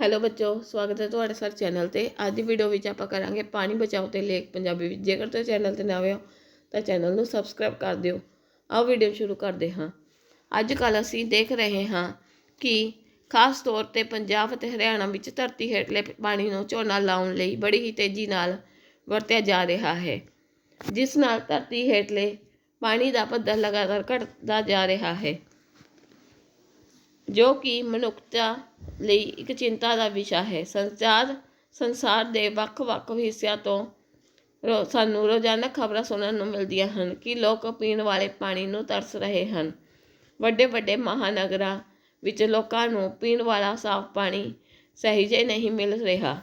Hello ਬੱਚੋ, ਸਵਾਗਤ ਹੈ ਤੁਹਾਡੇ ਸਾਡੇ ਚੈਨਲ ਤੇ। ਅੱਜ ਦੀ ਵੀਡੀਓ ਵਿੱਚ ਆਪਾਂ ਕਰਾਂਗੇ ਪਾਣੀ ਬਚਾਓ ਤੇ ਲੇਖ ਪੰਜਾਬੀ ਵਿੱਚ। ਜੇਕਰ ਤੁਸੀਂ ਚੈਨਲ ਤੇ ਨਵੇਂ ਹੋ, ਤਾਂ ਚੈਨਲ ਨੂੰ ਸਬਸਕ੍ਰਾਈਬ ਕਰ ਦਿਓ। ਆਓ ਵੀਡੀਓ ਸ਼ੁਰੂ ਕਰਦੇ ਹਾਂ। ਅੱਜ ਕੱਲ ਅਸੀਂ ਦੇਖ ਰਹੇ ਹਾਂ ਕਿ ਖਾਸ ਤੌਰ ਤੇ ਪੰਜਾਬ ਅਤੇ ਹਰਿਆਣਾ ਵਿੱਚ ਧਰਤੀ ਹੇਠਲੇ ਪਾਣੀ ਨੂੰ ਝੋਨਾ ਲਾਉਣ ਲਈ ਬੜੀ ਹੀ ਤੇਜ਼ੀ ਨਾਲ ਵਰਤਿਆ ਜਾ ਰਿਹਾ ਹੈ। ਜਿਸ ਨਾਲ ਧਰਤੀ ਹੇਠਲੇ ਪਾਣੀ ਦਾ ਪੱਧਰ ਲਗਾਤਾਰ ਘਟਦਾ ਜਾ ਰਿਹਾ ਹੈ, ਜੋ ਕਿ ਮਨੁੱਖਤਾ ਲਈ ਇੱਕ ਚਿੰਤਾ ਦਾ ਵਿਸ਼ਾ ਹੈ। ਸੰਚਾਰ ਸੰਸਾਰ ਦੇ ਵੱਖ-ਵੱਖ ਹਿੱਸਿਆਂ ਤੋਂ ਰੋ, ਸਾਨੂੰ ਰੋਜ਼ਾਨਾ ਖਬਰਾਂ ਸੁਣਨ ਨੂੰ ਮਿਲਦੀਆਂ ਹਨ ਕਿ ਲੋਕ ਪੀਣ ਵਾਲੇ ਪਾਣੀ ਨੂੰ ਤਰਸ ਰਹੇ ਹਨ। ਵੱਡੇ-ਵੱਡੇ ਮਹਾਨਗਰਾਂ ਵਿੱਚ ਲੋਕਾਂ ਨੂੰ ਪੀਣ ਵਾਲਾ ਸਾਫ਼ ਪਾਣੀ ਸਹਿਜੇ ਨਹੀਂ ਮਿਲ ਰਿਹਾ।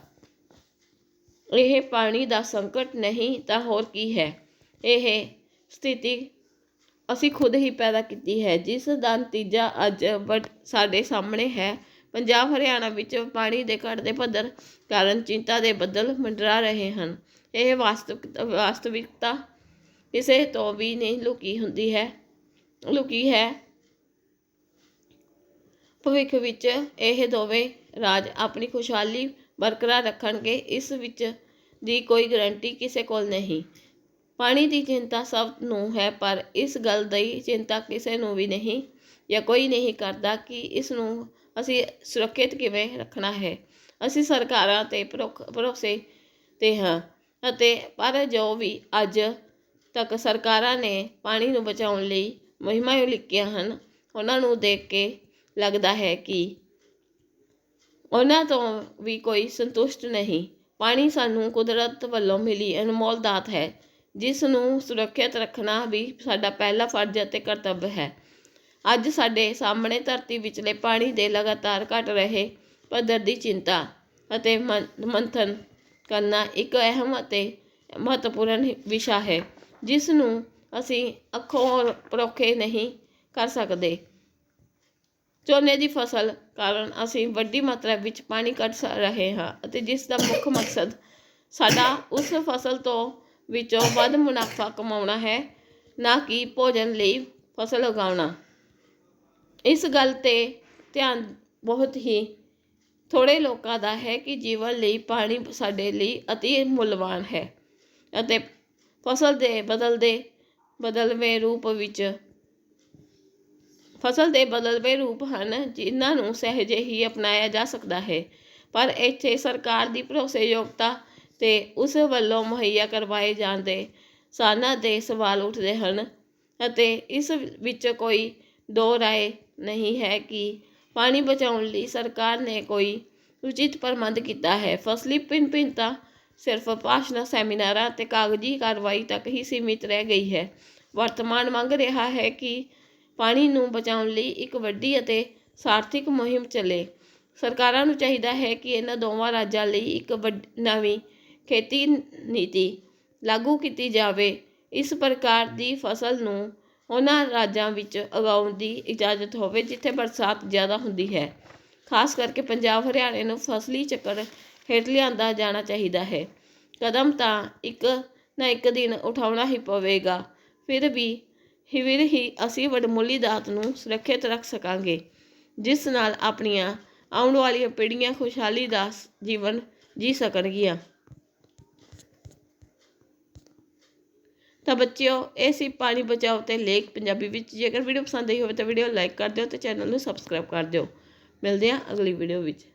ਇਹ ਪਾਣੀ ਦਾ ਸੰਕਟ ਨਹੀਂ ਤਾਂ ਹੋਰ ਕੀ ਹੈ? ਇਹ ਸਥਿਤੀ ਅਸੀਂ ਖੁਦ ਹੀ ਪੈਦਾ ਕੀਤੀ ਹੈ, ਜਿਸ ਦਾ ਨਤੀਜਾ ਅੱਜ ਵੱਡ, ਸਾਡੇ ਸਾਹਮਣੇ ਹੈ। ਪੰਜਾਬ, ਹਰਿਆਣਾ ਵਿੱਚ ਪਾਣੀ ਦੇ ਘਟਦੇ ਪੱਧਰ ਕਾਰਨ ਚਿੰਤਾ ਦੇ ਬੱਦਲ ਮੰਡਰਾ ਰਹੇ ਹਨ। ਇਹ ਵਾਸਤਵਿਕ ਵਾਸਤਵਿਕਤਾ ਕਿਸੇ ਤੋਂ ਵੀ ਨਹੀਂ ਲੁਕੀ ਹੁੰਦੀ ਹੈ। ਲੁਕੀ ਹੈ। ਭਵਿੱਖ ਵਿੱਚ ਇਹ ਦੋਵੇਂ ਰਾਜ ਆਪਣੀ ਖੁਸ਼ਹਾਲੀ ਬਰਕਰਾਰ ਰੱਖਣਗੇ, ਇਸ ਵਿੱਚ ਦੀ ਕੋਈ ਗਰੰਟੀ ਕਿਸੇ ਕੋਲ ਨਹੀਂ। ਪਾਣੀ ਦੀ ਚਿੰਤਾ ਸਭ ਨੂੰ ਹੈ, ਪਰ ਇਸ ਗੱਲ ਦੀ ਚਿੰਤਾ ਕਿਸੇ ਨੂੰ ਵੀ ਨਹੀਂ ਜਾਂ ਕੋਈ ਨਹੀਂ ਕਰਦਾ ਕਿ ਇਸ ਨੂੰ ਅਸੀਂ ਸੁਰੱਖਿਅਤ ਕਿਵੇਂ ਰੱਖਣਾ ਹੈ? ਅਸੀਂ ਸਰਕਾਰਾਂ ਤੇ ਭਰੋਖ- ਭਰੋਸੇ ਤੇ ਹਾਂ। ਅਤੇ ਪਰ ਜੋ ਵੀ ਅੱਜ ਤੱਕ ਸਰਕਾਰਾਂ ਨੇ ਪਾਣੀ ਨੂੰ ਬਚਾਉਣ ਲਈ ਮੁਹਿੰਮਾਂ ਉਲੀਕੀਆਂ ਹਨ, ਉਹਨਾਂ ਨੂੰ ਦੇਖ ਕੇ ਲੱਗਦਾ ਹੈ ਕਿ ਉਹਨਾਂ ਤੋਂ ਵੀ ਕੋਈ ਸੰਤੁਸ਼ਟ ਨਹੀਂ। ਪਾਣੀ ਸਾਨੂੰ ਕੁਦਰਤ ਵੱਲੋਂ ਮਿਲੀ ਅਨਮੋਲ ਦਾਤ ਹੈ, ਜਿਸ ਨੂੰ ਸੁਰੱਖਿਅਤ ਰੱਖਣਾ ਵੀ ਸਾਡਾ ਪਹਿਲਾ ਫਰਜ਼ ਅਤੇ ਕਰਤੱਵ ਹੈ। ਅੱਜ ਸਾਡੇ ਸਾਹਮਣੇ ਧਰਤੀ ਵਿਚਲੇ ਪਾਣੀ ਦੇ ਲਗਾਤਾਰ ਘਟ ਰਹੇ ਪੱਧਰ ਦੀ ਚਿੰਤਾ ਅਤੇ ਮਨ- ਮੰਥਨ ਕਰਨਾ ਇੱਕ ਅਹਿਮ ਅਤੇ ਮਹੱਤਵਪੂਰਨ ਵਿਸ਼ਾ ਹੈ, ਜਿਸ ਨੂੰ ਅਸੀਂ ਅੱਖੋਂ ਪਰੋਖੇ ਨਹੀਂ ਕਰ ਸਕਦੇ। ਝੋਨੇ ਦੀ ਫਸਲ ਕਾਰਨ ਅਸੀਂ ਵੱਡੀ ਮਾਤਰਾ ਵਿੱਚ ਪਾਣੀ ਕੱਢ ਰਹੇ ਹਾਂ ਅਤੇ ਜਿਸ ਦਾ ਮੁੱਖ ਮਕਸਦ ਸਾਡਾ ਉਸ ਫਸਲ ਤੋਂ ਵਿੱਚੋਂ ਵੱਧ ਮੁਨਾਫਾ ਕਮਾਉਣਾ ਹੈ, ਨਾ ਕਿ ਭੋਜਨ ਲਈ ਫਸਲ ਉਗਾਉਣਾ। ਇਸ ਗੱਲ ਤੇ ਧਿਆਨ ਬਹੁਤ ਹੀ ਥੋੜ੍ਹੇ ਲੋਕਾਂ ਦਾ ਹੈ ਕਿ ਜੀਵਨ ਲਈ ਪਾਣੀ ਸਾਡੇ ਲਈ ਅਤੀ ਮੁੱਲਵਾਨ ਹੈ ਅਤੇ ਫਸਲ ਦੇ ਬਦਲਦੇ, ਬਦਲਵੇਂ ਰੂਪ ਵਿੱਚ ਫਸਲ ਦੇ ਬਦਲਵੇਂ ਰੂਪ ਹਨ, ਜਿਨ੍ਹਾਂ ਨੂੰ ਸਹਿਜੇ ਹੀ ਅਪਣਾਇਆ ਜਾ ਸਕਦਾ ਹੈ। ਪਰ ਇੱਥੇ ਸਰਕਾਰ ਦੀ ਭਰੋਸੇਯੋਗਤਾ ਤੇ ਉਸ ਵੱਲੋਂ ਮੁਹੱਈਆ ਕਰਵਾਏ ਜਾਂਦੇ ਸਾਨਾਂ ਦੇ ਸਵਾਲ ਉੱਠਦੇ ਹਨ ਅਤੇ ਇਸ ਵਿੱਚ ਕੋਈ ਦੋ ਰਾਏ ਨਹੀਂ ਹੈ ਕਿ ਪਾਣੀ ਬਚਾਉਣ ਲਈ ਸਰਕਾਰ ਨੇ ਕੋਈ ਉਚਿਤ ਪ੍ਰਬੰਧ ਕੀਤਾ ਹੈ। ਫਸਲੀ ਭਿੰਨਤਾ ਸਿਰਫ ਭਾਸ਼ਣਾਂ, ਸੈਮੀਨਾਰਾਂ ਅਤੇ ਕਾਗਜ਼ੀ ਕਾਰਵਾਈ ਤੱਕ ਹੀ ਸੀਮਿਤ ਰਹਿ ਗਈ ਹੈ। ਵਰਤਮਾਨ ਮੰਗ ਰਿਹਾ ਹੈ ਕਿ ਪਾਣੀ ਨੂੰ ਬਚਾਉਣ ਲਈ ਇੱਕ ਵੱਡੀ ਅਤੇ ਸਾਰਥਿਕ ਮੁਹਿੰਮ ਚੱਲੇ। ਸਰਕਾਰਾਂ ਨੂੰ ਚਾਹੀਦਾ ਹੈ ਕਿ ਇਹਨਾਂ ਦੋਵਾਂ ਰਾਜਾਂ ਲਈ ਇੱਕ ਵੱਡ- ਨਵੀਂ ਖੇਤੀ ਨੀਤੀ ਲਾਗੂ ਕੀਤੀ ਜਾਵੇ। ਇਸ ਪ੍ਰਕਾਰ ਦੀ ਫਸਲ ਨੂੰ ਉਹਨਾਂ ਰਾਜਾਂ ਵਿੱਚ ਉਗਾਉਣ ਦੀ ਇਜਾਜ਼ਤ ਹੋਵੇ, ਜਿੱਥੇ ਬਰਸਾਤ ਜ਼ਿਆਦਾ ਹੁੰਦੀ ਹੈ। ਖਾਸ ਕਰਕੇ ਪੰਜਾਬ, ਹਰਿਆਣੇ ਨੂੰ ਫਸਲੀ ਚੱਕਰ ਹੇਠ ਲਿਆਂਦਾ ਜਾਣਾ ਚਾਹੀਦਾ ਹੈ। ਕਦਮ ਤਾਂ ਇੱਕ ਨਾ ਇੱਕ ਦਿਨ ਉਠਾਉਣਾ ਹੀ ਪਵੇਗਾ। ਫਿਰ ਵੀ, ਫਿਰ ਹੀ ਅਸੀਂ ਵਡਮੁੱਲੀ ਦਾਤ ਨੂੰ ਸੁਰੱਖਿਅਤ ਰੱਖ ਸਕਾਂਗੇ, ਜਿਸ ਨਾਲ ਆਪਣੀਆਂ ਆਉਣ ਵਾਲੀਆਂ ਪੀੜ੍ਹੀਆਂ ਖੁਸ਼ਹਾਲੀ ਦਾ ਜੀਵਨ ਜੀ ਸਕਣਗੀਆਂ। ਤਾਂ ਬੱਚਿਓ, ਇਹ ਸੀ ਪਾਣੀ ਬਚਾਓ ਤੇ ਲੇਖ ਪੰਜਾਬੀ ਵਿੱਚ। ਜੇਕਰ ਵੀਡੀਓ ਪਸੰਦ ਆਈ ਹੋਵੇ ਤਾਂ ਵੀਡੀਓ ਲਾਈਕ ਕਰ ਦਿਓ ਤੇ ਚੈਨਲ ਨੂੰ ਸਬਸਕ੍ਰਾਈਬ ਕਰ ਦਿਓ। ਮਿਲਦੇ ਹਾਂ ਅਗਲੀ ਵੀਡੀਓ ਵਿੱਚ।